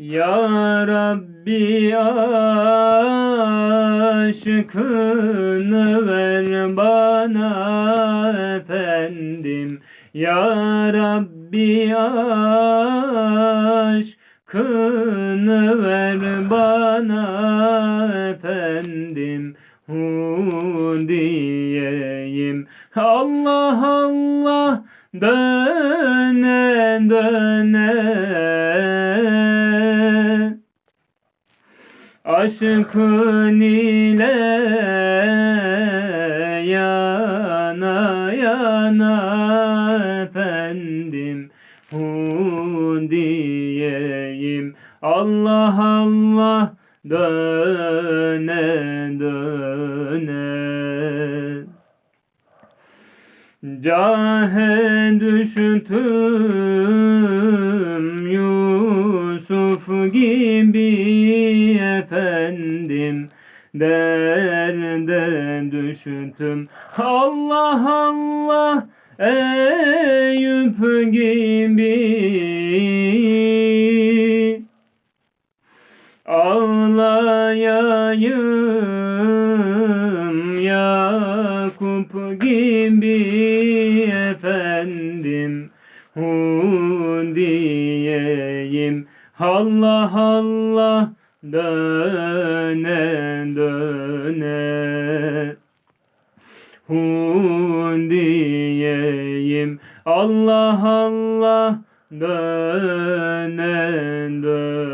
Ya Rabbi aşkını ver bana efendim. Ya Rabbi aşkını ver bana efendim. Diyeyim Allah Allah döne döne Aşkın ile yana yana efendim Hu diyeyim. Allah Allah döne döne. Cahe düştüm gibi efendim Derde düştüm Allah Allah Eyüp gibi Ağlayayım Yakup gibi efendim Hu diyeyim Allah Allah döne döne. Hu diyeyim Allah Allah döne döne.